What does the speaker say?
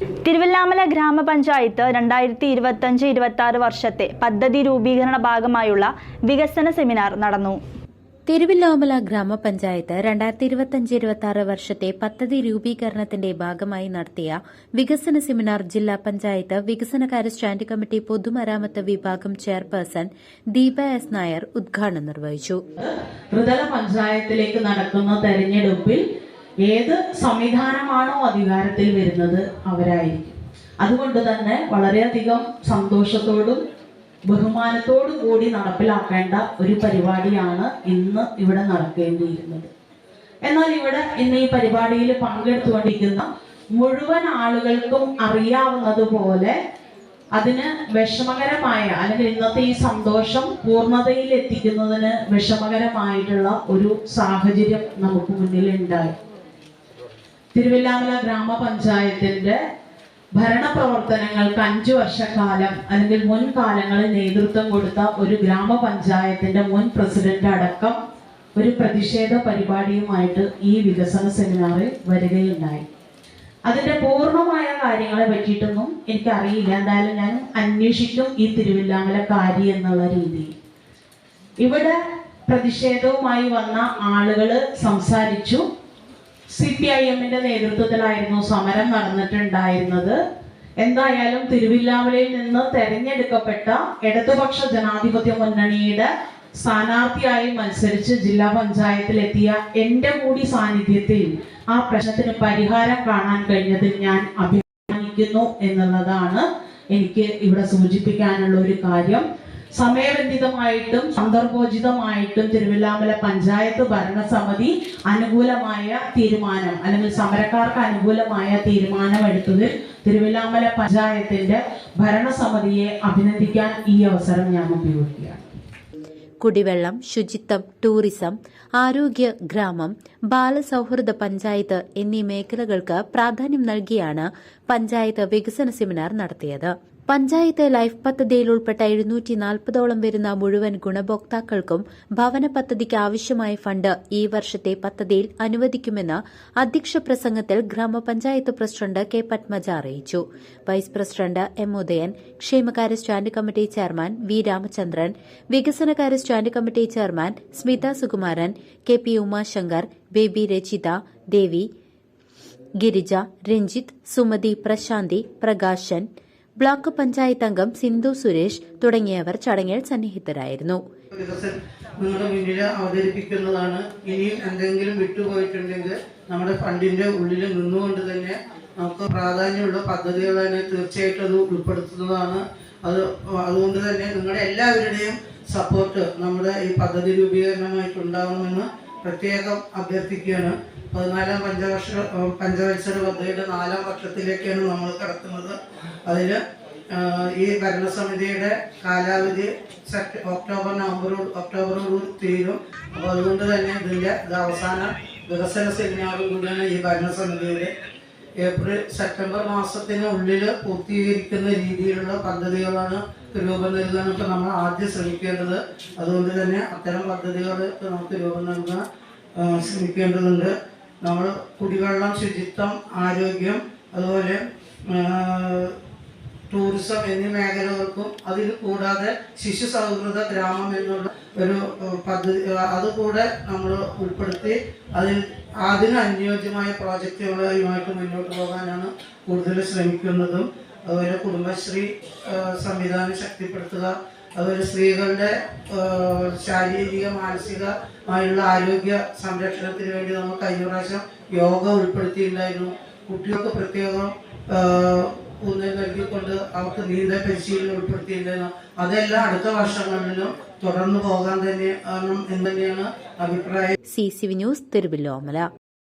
Thiruvilwamala ഗ്രാമപഞ്ചായത്ത് രണ്ടായിരത്തി ഇരുപത്തഞ്ച് ഇരുപത്തി ആറ് വർഷത്തെ പദ്ധതി രൂപീകരണ ഭാഗമായുള്ള വികസന സെമിനാർ നടന്നു. തിരുവല്ലാമല ഗ്രാമപഞ്ചായത്ത് രണ്ടായിരത്തി ഇരുപത്തിയഞ്ച് ഇരുപത്തി ആറ് വർഷത്തെ പദ്ധതി രൂപീകരണത്തിന്റെ ഭാഗമായി നടത്തിയ വികസന സെമിനാർ ജില്ലാ പഞ്ചായത്ത് വികസനകാര്യ സ്റ്റാൻഡിംഗ് കമ്മിറ്റി പൊതുമരാമത്ത് വിഭാഗം ചെയർപേഴ്സൺ ദീപ എസ് നായർ ഉദ്ഘാടനം നിർവഹിച്ചു. ത്രിതല പഞ്ചായത്തിലേക്ക് നടക്കുന്ന തെരഞ്ഞെടുപ്പിൽ ഏത് സംവിധാനമാണോ അധികാരത്തിൽ വരുന്നത് അവരായിരിക്കും. അതുകൊണ്ട് തന്നെ വളരെയധികം സന്തോഷത്തോടും ബഹുമാനത്തോടും കൂടി നടപ്പിലാക്കേണ്ട ഒരു പരിപാടിയാണ് ഇന്ന് ഇവിടെ നടക്കേണ്ടിയിരുന്നത്. എന്നാൽ ഇവിടെ ഇന്ന് ഈ പരിപാടിയിൽ പങ്കെടുത്തുകൊണ്ടിരിക്കുന്ന മുഴുവൻ ആളുകൾക്കും അറിയാവുന്നതുപോലെ അതിന് വിഷമകരമായ അല്ലെങ്കിൽ ഇന്നത്തെ ഈ സന്തോഷം പൂർണതയിൽ എത്തിക്കുന്നതിന് വിഷമകരമായിട്ടുള്ള ഒരു സാഹചര്യം നമുക്ക് മുന്നിൽ ഉണ്ടായി തിരുവില്ലാമല ഗ്രാമപഞ്ചായത്തിന്റെ ഭരണപ്രവർത്തനങ്ങൾക്ക് അഞ്ചു വർഷക്കാലം അല്ലെങ്കിൽ മുൻകാലങ്ങളിൽ നേതൃത്വം കൊടുത്ത ഒരു ഗ്രാമപഞ്ചായത്തിന്റെ മുൻ പ്രസിഡന്റ് അടക്കം ഒരു പ്രതിഷേധ പരിപാടിയുമായിട്ട് ഈ വികസന സെമിനാറിൽ വരികയുണ്ടായി. അതിന്റെ പൂർണമായ കാര്യങ്ങളെ പറ്റിയിട്ടൊന്നും എനിക്കറിയില്ല. എന്തായാലും ഞാൻ അന്വേഷിക്കും ഈ തിരുവല്ലാമല കാരി എന്നുള്ള രീതിയിൽ ഇവിടെ പ്രതിഷേധവുമായി വന്ന ആളുകൾ സംസാരിച്ചു. സി പി ഐ എമ്മിന്റെ നേതൃത്വത്തിലായിരുന്നു സമരം നടന്നിട്ടുണ്ടായിരുന്നത്. എന്തായാലും തിരുവില്ലാമലയിൽ നിന്ന് തെരഞ്ഞെടുക്കപ്പെട്ട ഇടതുപക്ഷ ജനാധിപത്യ മുന്നണിയുടെ സ്ഥാനാർത്ഥിയായി മത്സരിച്ച് ജില്ലാ പഞ്ചായത്തിലെത്തിയ എന്റെ കൂടി സാന്നിധ്യത്തിൽ ആ പ്രശ്നത്തിന് പരിഹാരം കാണാൻ കഴിഞ്ഞതിൽ ഞാൻ അഭിമാനിക്കുന്നു എന്നുള്ളതാണ് എനിക്ക് ഇവിടെ സൂചിപ്പിക്കാനുള്ള ഒരു കാര്യം. സമയബന്ധിതമായിട്ടും സന്ദർഭോചിതമായിട്ടും തിരുവില്ലാമല പഞ്ചായത്ത് ഭരണസമിതി അനുകൂലമായ തീരുമാനം അല്ലെങ്കിൽ സമരക്കാർക്ക് അനുകൂലമായ തീരുമാനം എടുത്തതിൽ തിരുവില്ലാമല പഞ്ചായത്തിന്റെ ഭരണസമിതിയെ അഭിനന്ദിക്കാൻ ഈ അവസരം ഞാൻ ഉപയോഗിക്കുകയാണ്. കുടിവെള്ളം ശുചിത്വം ടൂറിസം ആരോഗ്യ ഗ്രാമം ബാലസൗഹൃദ പഞ്ചായത്ത് എന്നീ മേഖലകൾക്ക് പ്രാധാന്യം നൽകിയാണ് പഞ്ചായത്ത് വികസന സെമിനാർ നടത്തിയത്. പഞ്ചായത്ത് ലൈഫ് പദ്ധതിയിൽ ഉൾപ്പെട്ട എഴുന്നൂറ്റി നാൽപ്പതോളം വരുന്ന മുഴുവൻ ഗുണഭോക്താക്കൾക്കും ഭവന പദ്ധതിക്ക് ആവശ്യമായ ഫണ്ട് ഈ വർഷത്തെ പദ്ധതിയിൽ അനുവദിക്കുമെന്ന് അധ്യക്ഷ പ്രസംഗത്തിൽ ഗ്രാമപഞ്ചായത്ത് പ്രസിഡന്റ് കെ പത്മജ അറിയിച്ചു. വൈസ് പ്രസിഡന്റ് എം ഉദയൻ ക്ഷേമകാര്യ stand committee chairman V Ramachandran വികസനകാര്യ stand committee chairman Smitha Sukumaran K P Umashankar Baby Rachitha Devi Girija Ranjith Sumathi Prashanthi Prakashan block panchayat അംഗം സിന്ധു സുരേഷ് തുടങ്ങിയവർ ചടങ്ങിൽ സന്നിഹിതരായിരുന്നു. നിങ്ങളുടെ മുന്നിൽ അവതരിപ്പിക്കുന്നതാണ്. ഇനിയും എന്തെങ്കിലും വിട്ടുപോയിട്ടുണ്ടെങ്കിൽ നമ്മുടെ ഫണ്ടിന്റെ ഉള്ളിൽ നിന്നുകൊണ്ട് തന്നെ നമുക്ക് പ്രാധാന്യമുള്ള പദ്ധതികൾ തന്നെ തീർച്ചയായിട്ടും അത് ഉൾപ്പെടുത്തുന്നതാണ്. അത് അതുകൊണ്ട് തന്നെ നിങ്ങളുടെ എല്ലാവരുടെയും സപ്പോർട്ട് നമ്മുടെ ഈ പദ്ധതി രൂപീകരണമായിട്ട് ഉണ്ടാവണമെന്ന് പ്രത്യേകം അഭ്യർത്ഥിക്കുകയാണ്. പതിനാലാം പഞ്ചവർഷ പഞ്ചവത്സര പദ്ധതിയുടെ നാലാം വർഷത്തിലേക്കാണ് നമ്മൾ കടത്തുന്നത്. അതിൽ ഈ ഭരണസമിതിയുടെ കാലാവധി ഒക്ടോബർ നവംബർ ഒക്ടോബറോട് തീരും. അപ്പോൾ അതുകൊണ്ട് തന്നെ ഇതിന്റെ അവസാന വികസന സെമിനാറും കൂടിയാണ് ഈ ഭരണസമിതിയുടെ ഏപ്രിൽ സെപ്റ്റംബർ മാസത്തിന് ഉള്ളിൽ പൂർത്തീകരിക്കുന്ന രീതിയിലുള്ള പദ്ധതികളാണ് രൂപം ഇപ്പോൾ നമ്മൾ ആദ്യം ശ്രമിക്കേണ്ടത് അതുകൊണ്ട് തന്നെ അത്തരം പദ്ധതികൾ നമുക്ക് രൂപം നൽകാൻ ശ്രമിക്കേണ്ടതുണ്ട്. നമ്മൾ കുടിവെള്ളം ശുചിത്വം ആരോഗ്യം അതുപോലെ ടൂറിസം എന്നീ മേഖലകൾക്കും അതിൽ കൂടാതെ ശിശു സൗഹൃദ ഗ്രാമം എന്നുള്ള ഒരു പദ്ധതി അതുകൂടെ നമ്മൾ ഉൾപ്പെടുത്തി അതിൽ അതിന് അനുയോജ്യമായ പ്രോജക്റ്റുകളുമായിട്ട് മുന്നോട്ട് പോകാനാണ് കൂടുതൽ ശ്രമിക്കുന്നതും. അതുപോലെ കുടുംബശ്രീ സംവിധാനം ശക്തിപ്പെടുത്തുക. അതുപോലെ സ്ത്രീകളുടെ ശാരീരിക മാനസികമായുള്ള ആരോഗ്യ സംരക്ഷണത്തിന് വേണ്ടി നമ്മൾ കഴിഞ്ഞ പ്രാവശ്യം യോഗ ഉൾപ്പെടുത്തിയിട്ടുണ്ടായിരുന്നു. കുട്ടികൾക്ക് പ്രത്യേകം ഊന്നൽ നൽകിക്കൊണ്ട് അവർക്ക് നീന്തൽ പരിശീലനം ഉൾപ്പെടുത്തിയിട്ടുണ്ടായിരുന്നു അതെല്ലാം അടുത്ത വർഷങ്ങളിലും തുടർന്നു പോകാൻ തന്നെ എന്ന് തന്നെയാണ് അഭിപ്രായം. C C V news Thiruvilwamala